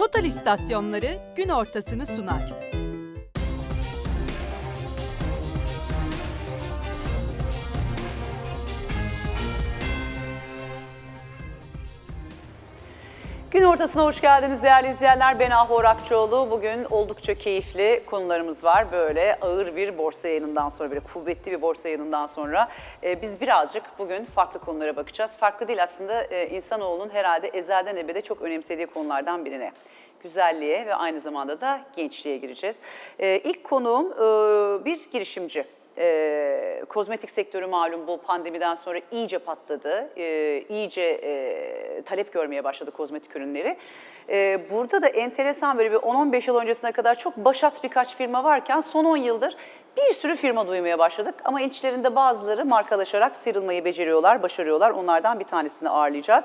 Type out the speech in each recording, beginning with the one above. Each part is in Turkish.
Total istasyonları gün ortasını sunar. Gün ortasına hoş geldiniz değerli izleyenler. Ben Ahor Akçoğlu. Bugün oldukça keyifli konularımız var. Böyle ağır bir borsa yayınından sonra, böyle kuvvetli bir borsa yayınından sonra e, biz birazcık bugün farklı konulara bakacağız. Farklı değil aslında e, insanoğlunun herhalde ezelden ebede çok önemsediği konulardan birine. Güzelliğe ve aynı zamanda da gençliğe gireceğiz. E, ilk konuğum e, bir girişimci. Ee, kozmetik sektörü malum bu pandemiden sonra iyice patladı. Ee, iyice e, talep görmeye başladı kozmetik ürünleri. Ee, burada da enteresan böyle bir 10-15 yıl öncesine kadar çok başat birkaç firma varken son 10 yıldır bir sürü firma duymaya başladık. Ama içlerinde bazıları markalaşarak sıyrılmayı beceriyorlar, başarıyorlar. Onlardan bir tanesini ağırlayacağız.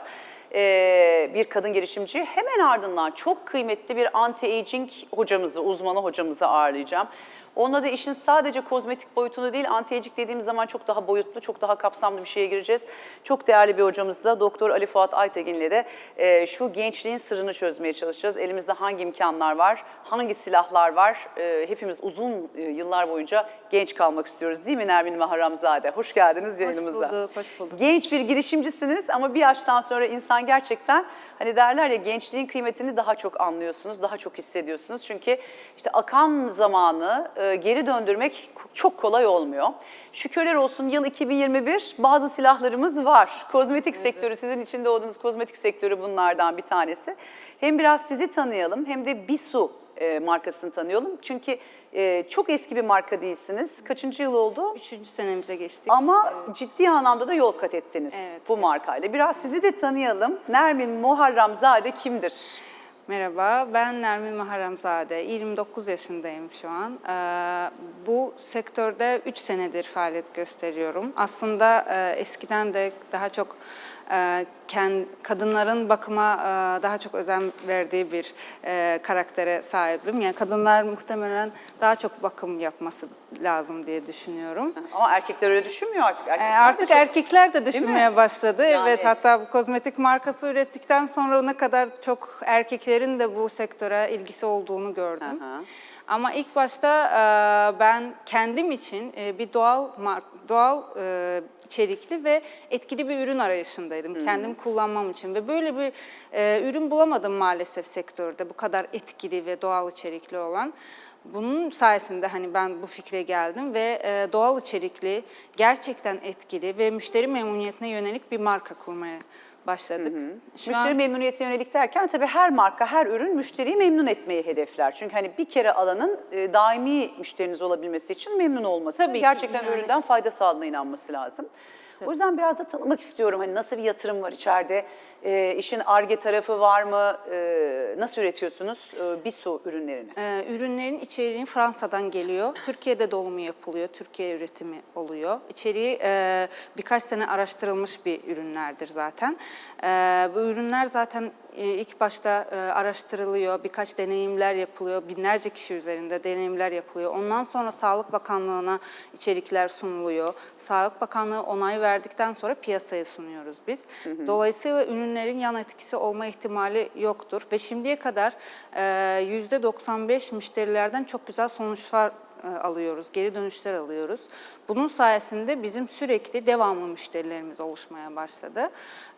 Ee, bir kadın girişimci. Hemen ardından çok kıymetli bir anti-aging hocamızı, uzmanı hocamızı ağırlayacağım. Onunla da işin sadece kozmetik boyutunu değil, anti-aging dediğimiz zaman çok daha boyutlu, çok daha kapsamlı bir şeye gireceğiz. Çok değerli bir hocamız da Doktor Ali Fuat Aytegin'le de e, şu gençliğin sırrını çözmeye çalışacağız. Elimizde hangi imkanlar var, hangi silahlar var? E, hepimiz uzun e, yıllar boyunca genç kalmak istiyoruz değil mi Nermin ve Haramzade? Hoş geldiniz yayınımıza. bulduk, hoş bulduk. Genç bir girişimcisiniz ama bir yaştan sonra insan gerçekten hani derler ya gençliğin kıymetini daha çok anlıyorsunuz, daha çok hissediyorsunuz. Çünkü işte akan zamanı e, geri döndürmek çok kolay olmuyor. Şükürler olsun yıl 2021 bazı silahlarımız var. Kozmetik sektörü sizin içinde olduğunuz kozmetik sektörü bunlardan bir tanesi. Hem biraz sizi tanıyalım hem de Bisu e, markasını tanıyalım. Çünkü e, çok eski bir marka değilsiniz. Kaçıncı yıl oldu? Üçüncü senemize geçtik. Ama ciddi anlamda da yol kat ettiniz Evet. bu markayla. Biraz sizi de tanıyalım. Nermin Muharremzade kimdir? Merhaba, ben Nermin Maharamzade. 29 yaşındayım şu an. Ee, bu sektörde 3 senedir faaliyet gösteriyorum. Aslında e, eskiden de daha çok kadınların bakıma e, daha çok özen verdiği bir e, karaktere sahibim. Yani kadınlar muhtemelen daha çok bakım yapması lazım diye düşünüyorum. Ama erkekler öyle düşünmüyor artık. Erkekler de Artık çok- erkekler de düşünmeye başladı. Yani- Evet, hatta bu kozmetik markası ürettikten sonra ne kadar çok erkeklerin de bu sektöre ilgisi olduğunu gördüm. Hı. Ama ilk başta e, ben kendim için e, bir doğal doğal e, içerikli ve etkili bir ürün arayışındaydım kendim kullanmam için ve böyle bir e, ürün bulamadım maalesef sektörde bu kadar etkili ve doğal içerikli olan. Bunun sayesinde hani ben bu fikre geldim ve e, doğal içerikli, gerçekten etkili ve müşteri memnuniyetine yönelik bir marka kurmaya başladık. Şu Müşteri an- memnuniyetine yönelik derken tabii her marka, her ürün müşteriyi memnun etmeyi hedefler. Çünkü hani bir kere alanın e, daimi müşteriniz olabilmesi için memnun olması, Tabii ki, gerçekten yani. üründen fayda sağladığına inanması lazım. O yüzden biraz da tanımak istiyorum. Hani nasıl bir yatırım var içeride? E, işin arge tarafı var mı? E, nasıl üretiyorsunuz e, Bisu ürünlerini? Ee, ürünlerin içeriği Fransa'dan geliyor. Türkiye'de dolumu yapılıyor, Türkiye üretimi oluyor. İçeriği e, birkaç sene araştırılmış bir ürünlerdir zaten. E, bu ürünler zaten ilk başta e, araştırılıyor, birkaç deneyimler yapılıyor, binlerce kişi üzerinde deneyimler yapılıyor. Ondan sonra Sağlık Bakanlığı'na içerikler sunuluyor. Sağlık Bakanlığı onay verdikten sonra piyasaya sunuyoruz biz. Dolayısıyla ürünlerin yan etkisi olma ihtimali yoktur ve şimdiye kadar e, %95 müşterilerden çok güzel sonuçlar e, alıyoruz, geri dönüşler alıyoruz. Bunun sayesinde bizim sürekli devamlı müşterilerimiz oluşmaya başladı.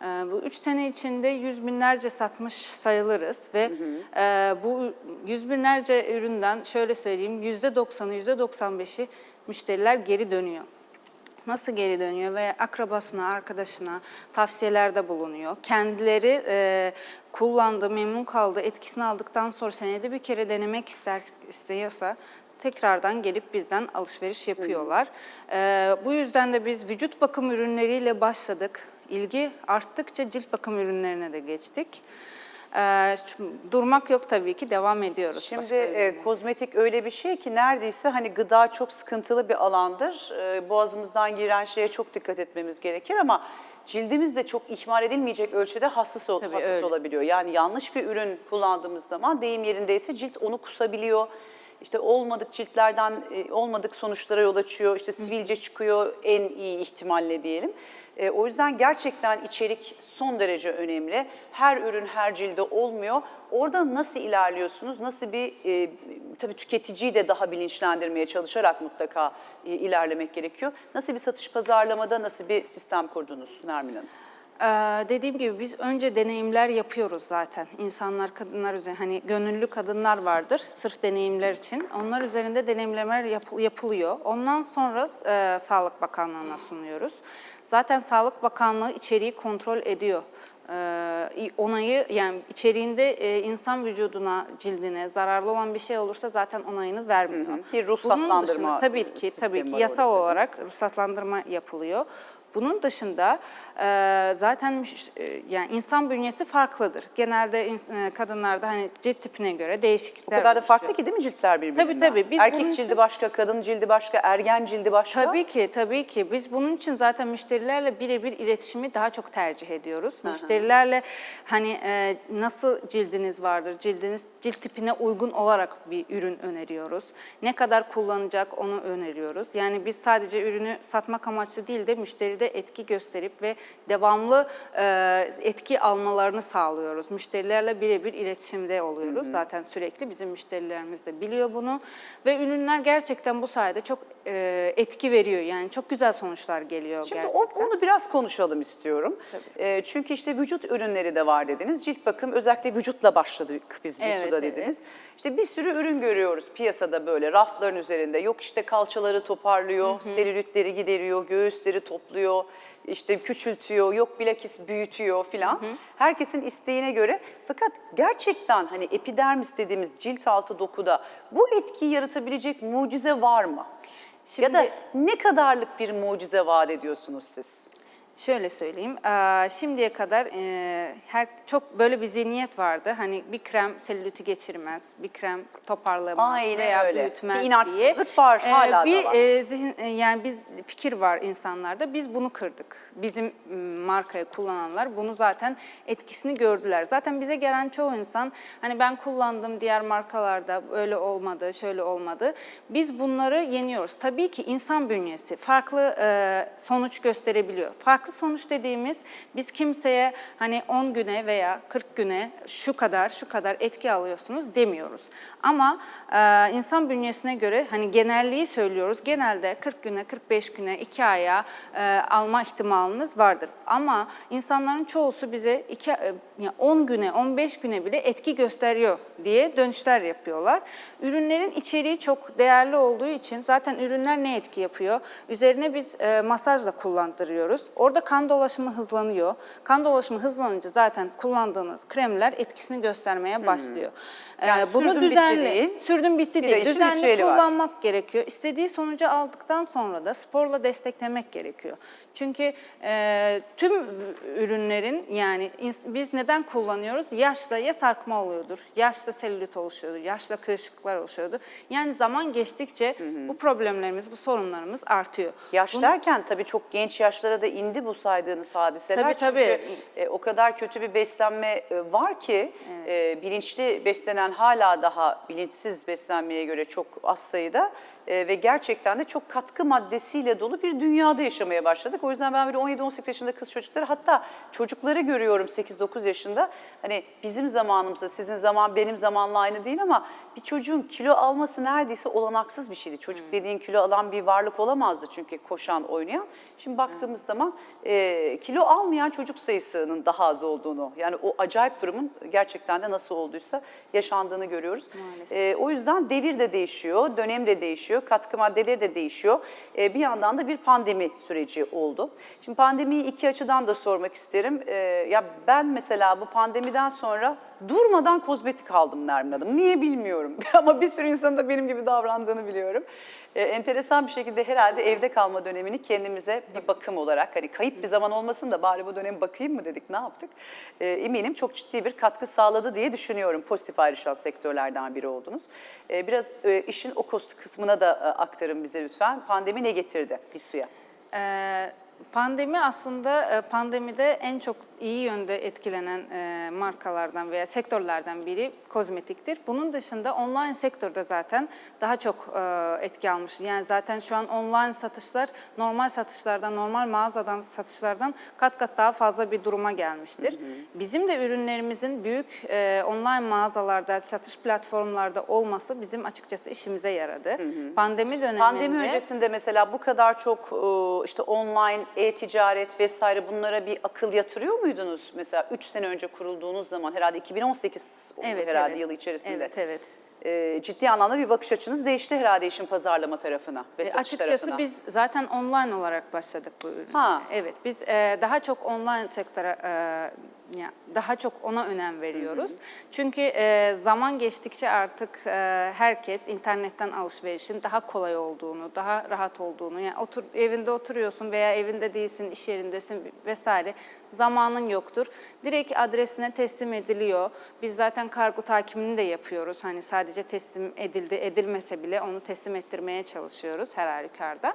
E, Bu üç sene içinde yüz binlerce satmış sayılırız ve e, bu yüz binlerce üründen şöyle söyleyeyim %90'ı, %95'i müşteriler geri dönüyor nasıl geri dönüyor ve akrabasına, arkadaşına tavsiyelerde bulunuyor. Kendileri e, kullandı, memnun kaldı, etkisini aldıktan sonra senede bir kere denemek ister istiyorsa tekrardan gelip bizden alışveriş yapıyorlar. E, bu yüzden de biz vücut bakım ürünleriyle başladık. İlgi arttıkça cilt bakım ürünlerine de geçtik. E, şu- durmak yok tabii ki, devam ediyoruz. Şimdi e, kozmetik öyle bir şey ki neredeyse hani gıda çok sıkıntılı bir alandır. E, boğazımızdan giren şeye çok dikkat etmemiz gerekir ama cildimiz de çok ihmal edilmeyecek ölçüde hassas, ol- hassas öyle. olabiliyor. Yani yanlış bir ürün kullandığımız zaman deyim yerindeyse cilt onu kusabiliyor. İşte olmadık ciltlerden e, olmadık sonuçlara yol açıyor. İşte sivilce çıkıyor en iyi ihtimalle diyelim. E, o yüzden gerçekten içerik son derece önemli. Her ürün her cilde olmuyor. Orada nasıl ilerliyorsunuz? Nasıl bir e, tabii tüketiciyi de daha bilinçlendirmeye çalışarak mutlaka e, ilerlemek gerekiyor. Nasıl bir satış pazarlamada nasıl bir sistem kurdunuz Nermin Hanım? Dediğim gibi biz önce deneyimler yapıyoruz zaten. İnsanlar, kadınlar üzerinde hani gönüllü kadınlar vardır sırf deneyimler için. Onlar üzerinde deneyimlemeler yap- yapılıyor. Ondan sonra e, Sağlık Bakanlığı'na sunuyoruz. Zaten Sağlık Bakanlığı içeriği kontrol ediyor. Ee, onayı yani içeriğinde e, insan vücuduna, cildine zararlı olan bir şey olursa zaten onayını vermiyor. Hı hı. Bir ruhsatlandırma dışında tabii ki tabii ki yasal olarak ruhsatlandırma yapılıyor. Bunun dışında e, zaten yani insan bünyesi farklıdır. Genelde kadınlarda hani cilt tipine göre O değişiklikler kadar da farklı ki değil mi ciltler birbirinden? Tabii, tabii. Biz Erkek bunun cildi için- başka, kadın cildi başka, ergen cildi başka. Tabii ki, tabii ki. Biz bunun için zaten müşterilerle birebir iletişimi daha çok tercih ediyoruz. Müşterilerle hani e, nasıl cildiniz vardır, cildiniz cilt tipine uygun olarak bir ürün öneriyoruz. Ne kadar kullanacak onu öneriyoruz. Yani biz sadece ürünü satmak amaçlı değil de müşteride etki gösterip ve devamlı e, etki almalarını sağlıyoruz. Müşterilerle birebir iletişimde oluyoruz. Zaten sürekli bizim müşterilerimiz de biliyor bunu ve ürünler gerçekten bu sayede çok e, etki veriyor. Yani çok güzel sonuçlar geliyor Şimdi gerçekten. o- onu biraz konuşalım istiyorum. Ee, çünkü işte vücut ürünleri de var dediniz. Cilt bakım özellikle vücutla başladık biz bir Evet, suda evet. dediniz. İşte bir sürü ürün görüyoruz piyasada böyle rafların üzerinde. Yok işte kalçaları toparlıyor, selülitleri gideriyor, göğüsleri topluyor, işte küçültüyor, yok bilakis büyütüyor filan. Herkesin isteğine göre. Fakat gerçekten hani epidermis dediğimiz cilt altı dokuda bu etkiyi yaratabilecek mucize var mı? ya da Şimdi- ne kadarlık bir mucize vaat ediyorsunuz siz? Şöyle söyleyeyim, şimdiye kadar her çok böyle bir zihniyet vardı. Hani bir krem selüliti geçirmez, bir krem toparlamaz Aynen veya öyle. büyütmez Bir diye. inançsızlık var, hala da bir, var. eee, zihin, yani biz fikir var insanlarda. Biz bunu kırdık. Bizim m, markayı kullananlar bunu zaten etkisini gördüler. Zaten bize gelen çoğu insan hani ben kullandım diğer markalarda öyle olmadı, şöyle olmadı. Biz bunları yeniyoruz. Tabii ki insan bünyesi farklı sonuç gösterebiliyor. Farklı sonuç dediğimiz biz kimseye hani 10 güne veya 40 güne şu kadar şu kadar etki alıyorsunuz demiyoruz. Ama eee, insan bünyesine göre hani genelliği söylüyoruz. Genelde 40 güne, 45 güne, 2 aya eee, alma ihtimaliniz vardır. Ama insanların çoğusu bize 2 10 güne, 15 güne bile etki gösteriyor diye dönüşler yapıyorlar. Ürünlerin içeriği çok değerli olduğu için zaten ürünler ne etki yapıyor? Üzerine biz e, masajla kullandırıyoruz. Orada kan dolaşımı hızlanıyor. Kan dolaşımı hızlanınca zaten kullandığınız kremler etkisini göstermeye başlıyor. E, Yani sürdüm bitti değil, Sürdüm bitti de değil. işin Düzenli ritüeli var. kullanmak gerekiyor. İstediği sonucu aldıktan sonra da sporla desteklemek gerekiyor. Çünkü e, tüm ürünlerin yani biz neden kullanıyoruz? Yaşla ya sarkma oluyordur, yaşla selülit oluşuyordur, yaşla kırışıklıklar oluşuyordur. Yani zaman geçtikçe bu problemlerimiz, bu sorunlarımız artıyor. Yaş Bunu- derken tabii çok genç yaşlara da indi bu saydığınız hadiseler. Tabii, tabii. Çünkü e, o kadar kötü bir beslenme e, var ki e, bilinçli beslenen hala daha bilinçsiz beslenmeye göre çok az sayıda e, ve gerçekten de çok katkı maddesiyle dolu bir dünyada yaşamaya başladık. O yüzden ben böyle 17-18 yaşında kız çocukları hatta çocukları görüyorum 8-9 yaşında. Hani bizim zamanımızda sizin zaman benim zamanla aynı değil ama bir çocuğun kilo alması neredeyse olanaksız bir şeydi. Çocuk dediğin kilo alan bir varlık olamazdı çünkü koşan, oynayan. Şimdi baktığımız zaman e, kilo almayan çocuk sayısının daha az olduğunu yani o acayip durumun gerçekten de nasıl olduysa yaşandığını görüyoruz. E, o yüzden devir de değişiyor, dönem de değişiyor, katkı maddeleri de değişiyor. E, bir yandan da bir pandemi süreci oldu. Şimdi pandemiyi iki açıdan da sormak isterim. E, ya ben mesela bu pandemiden sonra durmadan kozmetik aldım Nermin Hanım. Niye bilmiyorum ama bir sürü insanın da benim gibi davrandığını biliyorum. E, enteresan bir şekilde herhalde evde kalma dönemini kendimize bir bakım olarak hani kayıp bir zaman olmasın da bari bu dönemi bakayım mı dedik ne yaptık? E, eminim çok ciddi bir katkı sağladı diye düşünüyorum. Pozitif ayrışan sektörlerden biri oldunuz. E, biraz e, işin o kısmına da e, aktarın bize lütfen. Pandemi ne getirdi bir suya? Ee, Pandemi aslında e, pandemide en çok iyi yönde etkilenen e, markalardan veya sektörlerden biri kozmetiktir. Bunun dışında online sektörde zaten daha çok e, etki almış. Yani zaten şu an online satışlar normal satışlardan, normal mağazadan satışlardan kat kat daha fazla bir duruma gelmiştir. Bizim de ürünlerimizin büyük online mağazalarda, satış platformlarda olması bizim açıkçası işimize yaradı. Pandemi döneminde Pandemi öncesinde mesela bu kadar çok işte online, e-ticaret vesaire bunlara bir akıl yatırıyor muydunuz? Mesela 3 sene önce kurulduğunuz zaman herhalde 2018 oldu Evet, herhalde evet. yıl içerisinde. Evet, evet. E, ciddi anlamda bir bakış açınız değişti herhalde işin pazarlama tarafına ve E, satış Açıkçası tarafına. biz zaten online olarak başladık bu ürüne. Ha. Evet, biz e, daha çok online sektöre e, ya daha çok ona önem veriyoruz. Çünkü e, zaman geçtikçe artık e, herkes internetten alışverişin daha kolay olduğunu, daha rahat olduğunu, yani otur evinde oturuyorsun veya evinde değilsin, iş yerindesin vesaire zamanın yoktur. Direkt adresine teslim ediliyor. Biz zaten kargo takibini de yapıyoruz. Hani sadece teslim edildi, edilmese bile onu teslim ettirmeye çalışıyoruz her halükarda.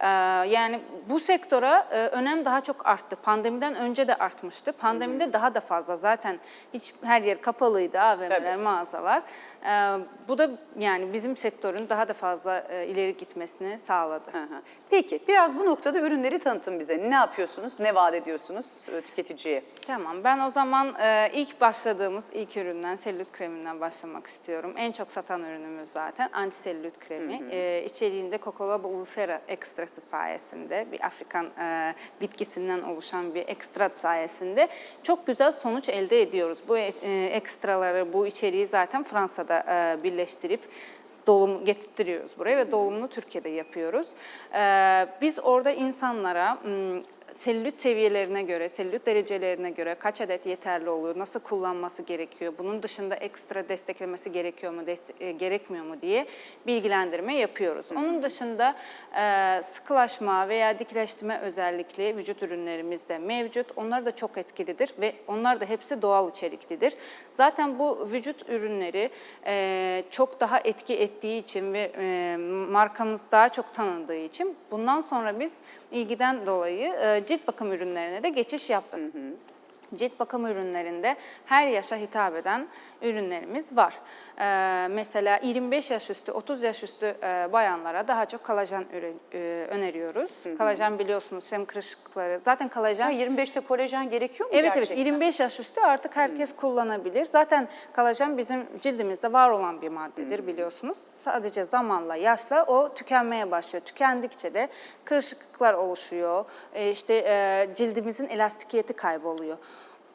Ee, yani bu sektöre e, önem daha çok arttı. Pandemiden önce de artmıştı. Pandemide daha da fazla. Zaten hiç her yer kapalıydı AVM'ler, Tabii. mağazalar. Ee, bu da yani bizim sektörün daha da fazla e, ileri gitmesini sağladı. Hı hı. Peki biraz bu noktada ürünleri tanıtın bize. Ne yapıyorsunuz, ne vaat ediyorsunuz e, tüketiciye? Tamam, ben o zaman e, ilk başladığımız ilk üründen, selülit kreminden başlamak istiyorum. En çok satan ürünümüz zaten antiselülit kremi. E, içeriğinde Cocola bulbifera ekstratı sayesinde, bir Afrikan bitkisinden oluşan bir ekstrat sayesinde çok güzel sonuç elde ediyoruz. Bu ekstraları, bu içeriği zaten Fransa'da e, birleştirip dolum getirtiyoruz buraya ve dolumunu Türkiye'de yapıyoruz. Ee, biz orada insanlara selülit seviyelerine göre, selülit derecelerine göre kaç adet yeterli oluyor, nasıl kullanması gerekiyor, bunun dışında ekstra desteklemesi gerekiyor mu, deste- e, gerekmiyor mu diye bilgilendirme yapıyoruz. Onun dışında e, sıkılaşma veya dikleştirme özellikli vücut ürünlerimiz de mevcut. Onlar da çok etkilidir ve onlar da hepsi doğal içeriklidir. Zaten bu vücut ürünleri e, çok daha etki ettiği için ve e, markamız daha çok tanındığı için bundan sonra biz ilgiden dolayı e, cilt bakım ürünlerine de geçiş yaptık. Cilt bakım ürünlerinde her yaşa hitap eden ürünlerimiz var. Ee, mesela 25 yaş üstü, 30 yaş üstü e, bayanlara daha çok kolajen ürün, e, öneriyoruz. Kolajen biliyorsunuz hem kırışıklıkları, zaten kolajen... Ha, 25'te kolajen gerekiyor mu Evet gerçekten? evet 25 yaş üstü artık herkes kullanabilir. Zaten kolajen bizim cildimizde var olan bir maddedir biliyorsunuz. Sadece zamanla, yaşla o tükenmeye başlıyor. Tükendikçe de kırışıklıklar oluşuyor. E, işte e, cildimizin elastikiyeti kayboluyor.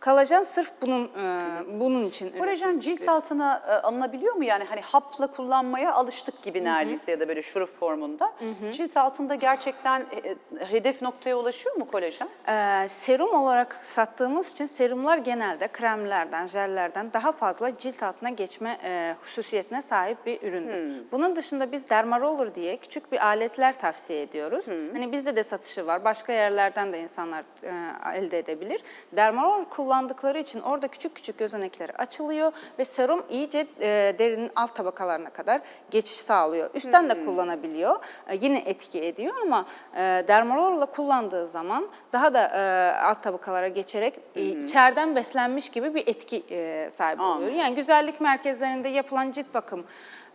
Kolajen sırf bunun e, bunun için Kolajen cilt altına e, alınabiliyor mu? Yani hani hapla kullanmaya alıştık gibi neredeyse ya da böyle şurup formunda. Cilt altında gerçekten e, hedef noktaya ulaşıyor mu kolajen? Ee, serum olarak sattığımız için serumlar genelde kremlerden, jellerden daha fazla cilt altına geçme e, hususiyetine sahip bir üründür. Bunun dışında biz Dermaroller diye küçük bir aletler tavsiye ediyoruz. Hani bizde de satışı var. Başka yerlerden de insanlar e, elde edebilir. Dermaroller kullandıkları için orada küçük küçük gözenekleri açılıyor ve serum iyice e, derinin alt tabakalarına kadar geçiş sağlıyor. Üstten de kullanabiliyor. E, yine etki ediyor ama e, dermarolla kullandığı zaman daha da e, alt tabakalara geçerek e, içeriden beslenmiş gibi bir etki e, sahibi oluyor. Anladım. Yani güzellik merkezlerinde yapılan cilt bakım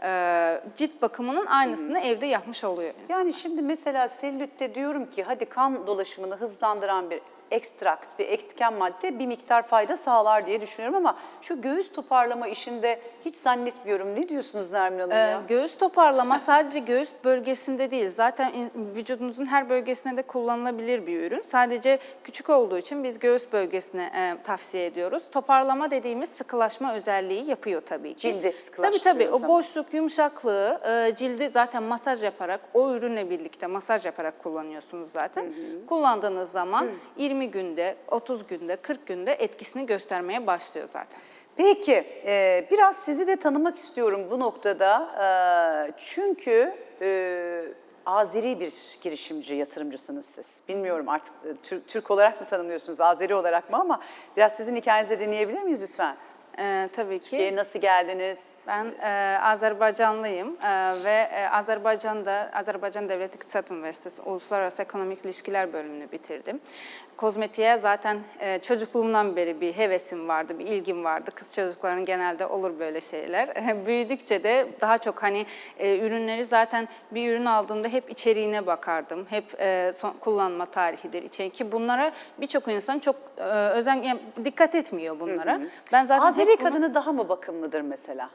e, cilt bakımının aynısını evde yapmış oluyor. Yani şimdi mesela selülitte diyorum ki hadi kan dolaşımını hızlandıran bir ekstrakt, bir etken madde bir miktar fayda sağlar diye düşünüyorum ama şu göğüs toparlama işinde hiç zannetmiyorum. Ne diyorsunuz Nermin Hanım Ee, ya? Göğüs toparlama sadece göğüs bölgesinde değil. Zaten in- vücudunuzun her bölgesine de kullanılabilir bir ürün. Sadece küçük olduğu için biz göğüs bölgesine e, tavsiye ediyoruz. Toparlama dediğimiz sıkılaşma özelliği yapıyor tabii ki. Cildi Tabii sıkılaştırıyor tabii. o O zaman. boşluk, yumuşaklığı, e, cildi zaten masaj yaparak, o ürünle birlikte masaj yaparak kullanıyorsunuz zaten. Kullandığınız zaman 20 günde, 30 günde, 40 günde etkisini göstermeye başlıyor zaten. Peki, e, biraz sizi de tanımak istiyorum bu noktada. E, çünkü e, Azeri bir girişimci, yatırımcısınız siz. Bilmiyorum artık Tür- Türk olarak mı tanımlıyorsunuz, Azeri olarak mı ama biraz sizin hikayenizi de dinleyebilir miyiz lütfen? Ee, tabii ki. Türkiye'ye nasıl geldiniz? Ben e, Azerbaycanlıyım e, ve e, Azerbaycan'da Azerbaycan Devlet İktisat Üniversitesi Uluslararası Ekonomik İlişkiler bölümünü bitirdim. Kozmetiğe zaten e, çocukluğumdan beri bir hevesim vardı, bir ilgim vardı. Kız çocukların genelde olur böyle şeyler. Büyüdükçe de daha çok hani e, ürünleri zaten bir ürün aldığımda hep içeriğine bakardım. Hep e, son, kullanma tarihidir, içeriği ki bunlara birçok insan çok e, özen yani dikkat etmiyor bunlara. Ben zaten hep Azeri kadını daha mı bakımlıdır mesela?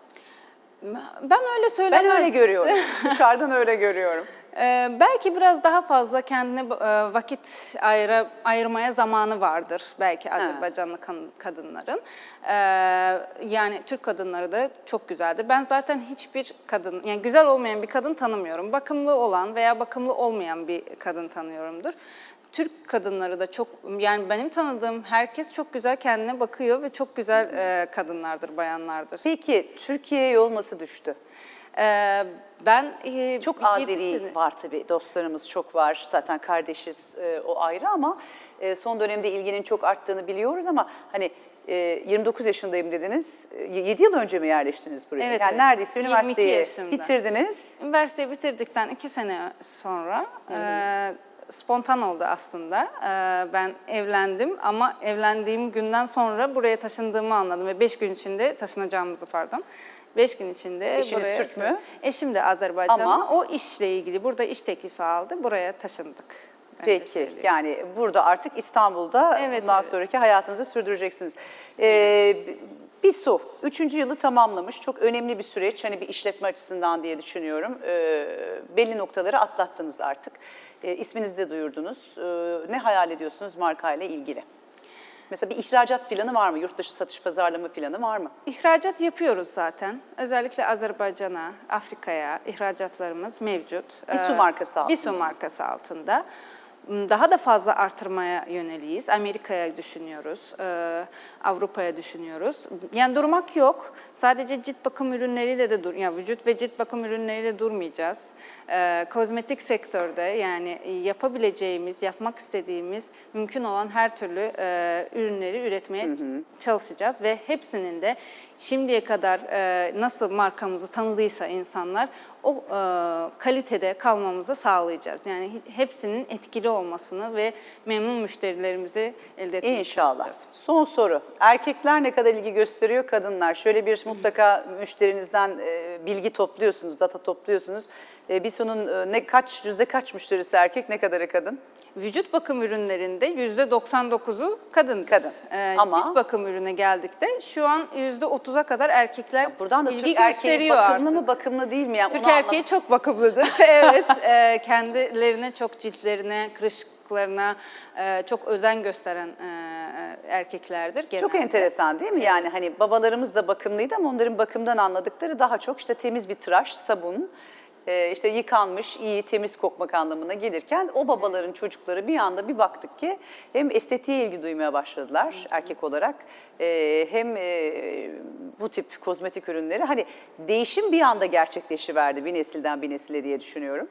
ben öyle söylemem. Ben öyle görüyorum. Dışarıdan öyle görüyorum. Ee, belki biraz daha fazla kendine e, vakit ayıra, ayırmaya zamanı vardır belki Azerbaycanlı kan- kadınların. Ee, yani Türk kadınları da çok güzeldir. Ben zaten hiçbir kadın, yani güzel olmayan bir kadın tanımıyorum. Bakımlı olan veya bakımlı olmayan bir kadın tanıyorumdur. Türk kadınları da çok, yani benim tanıdığım herkes çok güzel kendine bakıyor ve çok güzel e, kadınlardır, bayanlardır. Peki Türkiye'ye yol nasıl düştü? Ee, ben e, Çok Azeri sene- var tabii, dostlarımız çok var. Zaten kardeşiz, e, o ayrı ama e, son dönemde ilginin çok arttığını biliyoruz ama hani e, 29 yaşındayım dediniz. E, 7 yıl önce mi yerleştiniz buraya? Evet, yani neredeyse 22 üniversiteyi yaşımda. bitirdiniz. Üniversiteyi bitirdikten iki sene sonra e, spontan oldu aslında. E, ben evlendim ama evlendiğim günden sonra buraya taşındığımı anladım ve beş gün içinde taşınacağımızı pardon. Beş gün içinde Eşiniz buraya... Türk mü? Eşim de Azerbaycanlı. Ama- O işle ilgili burada iş teklifi aldı. Buraya taşındık. Peki yani burada artık İstanbul'da Evet, bundan evet. sonraki hayatınızı sürdüreceksiniz. Ee, bir su, üçüncü yılı tamamlamış. Çok önemli bir süreç hani bir işletme açısından diye düşünüyorum. Ee, belli noktaları atlattınız artık. Ee, isminizi de duyurdunuz. Ee, ne hayal ediyorsunuz markayla ilgili? Mesela bir ihracat planı var mı? Yurt dışı satış pazarlama planı var mı? İhracat yapıyoruz zaten. Özellikle Azerbaycan'a, Afrika'ya ihracatlarımız mevcut. Bisu Ee, markası altında. Bisu markası altında. Daha da fazla artırmaya yöneliyiz. Amerika'ya düşünüyoruz, e, Avrupa'ya düşünüyoruz. Yani durmak yok. Sadece cilt bakım ürünleriyle de dur, yani vücut ve cilt bakım ürünleriyle durmayacağız. E, kozmetik sektörde yani yapabileceğimiz, yapmak istediğimiz mümkün olan her türlü e, ürünleri üretmeye çalışacağız ve hepsinin de şimdiye kadar e, nasıl markamızı tanıdıysa insanlar o e, kalitede kalmamızı sağlayacağız. Yani hepsinin etkili olmasını ve memnun müşterilerimizi elde etmeye İnşallah. çalışacağız. Son soru. Erkekler ne kadar ilgi gösteriyor kadınlar? Şöyle bir mutlaka müşterinizden e, bilgi topluyorsunuz, data topluyorsunuz. E, Bisu'nun e, ne kaç yüzde kaç müşterisi erkek, ne kadarı kadın? Vücut bakım ürünlerinde %99'u kadındır. Kadın. Ee, Ama- Cilt bakım ürüne geldik de şu an %30'a kadar erkekler Buradan da ilgi Türk erkeği bakımlı artık. mı bakımlı değil mi? Yani Türk onu anlam- erkeği çok bakımlıdır. evet, e, kendilerine çok ciltlerine, kırışıklarına e, çok özen gösteren e, erkeklerdir genelde. Çok enteresan değil mi? Yani hani babalarımız da bakımlıydı ama onların bakımdan anladıkları daha çok işte temiz bir tıraş, sabun, e, işte yıkanmış, iyi, temiz kokmak anlamına gelirken o babaların çocukları bir anda bir baktık ki hem estetiğe ilgi duymaya başladılar erkek olarak e, hem e, bu tip kozmetik ürünleri hani değişim bir anda gerçekleşiverdi bir nesilden bir nesile diye düşünüyorum.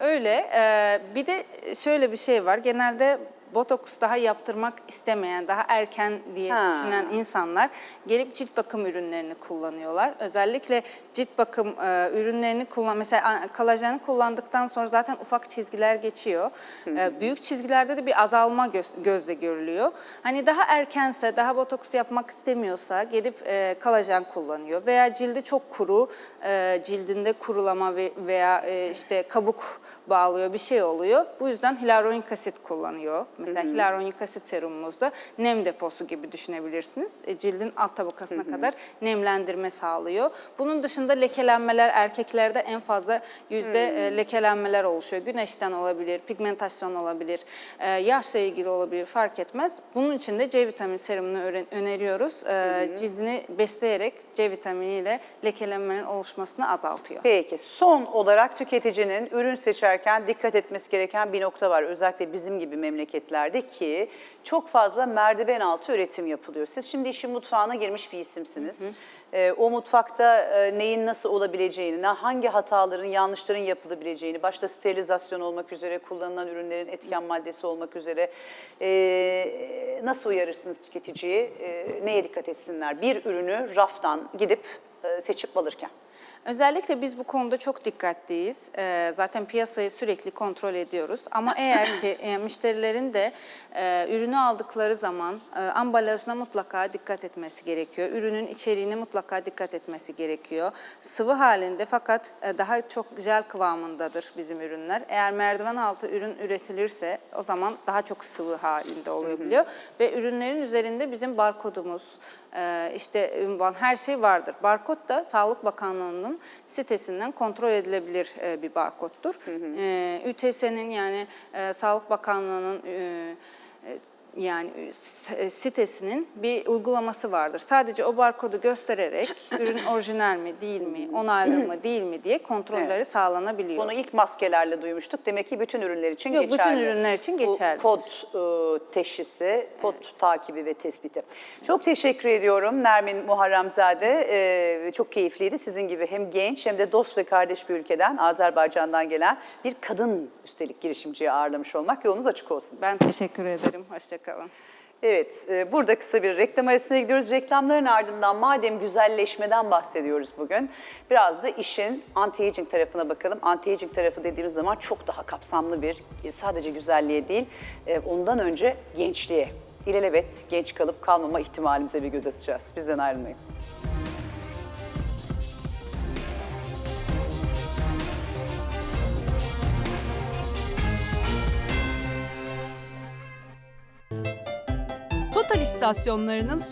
Öyle. e, bir de şöyle bir şey var. Genelde botoks daha yaptırmak istemeyen, daha erken diye Ha. düşünen insanlar gelip cilt bakım ürünlerini kullanıyorlar. Özellikle cilt bakım e, ürünlerini kullan mesela kolajeni kullandıktan sonra zaten ufak çizgiler geçiyor. E, büyük çizgilerde de bir azalma göz, gözle görülüyor. Hani daha erkense, daha botoks yapmak istemiyorsa gidip e, kolajen kullanıyor veya cildi çok kuru, e, cildinde kurulama ve, veya e, işte kabuk bağlıyor bir şey oluyor. Bu yüzden hyaluronik asit kullanıyor. Mesela hyaluronik asit serumumuzda nem deposu gibi düşünebilirsiniz. E, cildin alt tabakasına kadar nemlendirme sağlıyor. Bunun dışında lekelenmeler erkeklerde en fazla yüzde e, lekelenmeler oluşuyor. Güneşten olabilir, pigmentasyon olabilir, e, yaşla ilgili olabilir fark etmez. Bunun için de C vitamini serumunu öneriyoruz. E, cildini besleyerek C vitaminiyle lekelenmenin oluşmasını azaltıyor. Peki son olarak tüketicinin ürün seçerken dikkat etmesi gereken bir nokta var. Özellikle bizim gibi memleketler böreklerde ki çok fazla merdiven altı üretim yapılıyor. Siz şimdi işin mutfağına girmiş bir isimsiniz. Ee, o mutfakta e, neyin nasıl olabileceğini, hangi hataların, yanlışların yapılabileceğini, başta sterilizasyon olmak üzere, kullanılan ürünlerin etken maddesi olmak üzere e, nasıl uyarırsınız tüketiciyi, e, neye dikkat etsinler? Bir ürünü raftan gidip e, seçip alırken. Özellikle biz bu konuda çok dikkatliyiz. Ee, zaten piyasayı sürekli kontrol ediyoruz. Ama eğer ki e, müşterilerin de e, ürünü aldıkları zaman e, ambalajına mutlaka dikkat etmesi gerekiyor. Ürünün içeriğine mutlaka dikkat etmesi gerekiyor. Sıvı halinde fakat e, daha çok jel kıvamındadır bizim ürünler. Eğer merdiven altı ürün üretilirse o zaman daha çok sıvı halinde olabiliyor. Ve ürünlerin üzerinde bizim barkodumuz, e, işte ünvan her şey vardır. Barkod da Sağlık Bakanlığı'nın sitesinden kontrol edilebilir e, bir barkodtur. E, ÜTS'nin yani e, Sağlık Bakanlığı'nın yani s- sitesinin bir uygulaması vardır. Sadece o barkodu göstererek ürün orijinal mi değil mi, onaylı mı değil mi diye kontrolleri Evet. sağlanabiliyor. Bunu ilk maskelerle duymuştuk. Demek ki bütün ürünler için Yok, bütün geçerli. ürünler için Bu geçerlidir. kod e, teşhisi, kod takibi ve tespiti. Çok teşekkür ediyorum Nermin Muharremzade. E, çok keyifliydi. Sizin gibi hem genç hem de dost ve kardeş bir ülkeden, Azerbaycan'dan gelen bir kadın üstelik girişimciyi ağırlamış olmak. Yolunuz açık olsun. Ben teşekkür ederim. Hoşçakalın. Evet, e, burada kısa bir reklam arasına gidiyoruz. Reklamların ardından madem güzelleşmeden bahsediyoruz bugün, biraz da işin anti-aging tarafına bakalım. Anti-aging tarafı dediğimiz zaman çok daha kapsamlı bir, e, sadece güzelliğe değil, e, ondan önce gençliğe. İlelebet genç kalıp kalmama ihtimalimize bir göz atacağız. Bizden ayrılmayın. Total istasyonlarının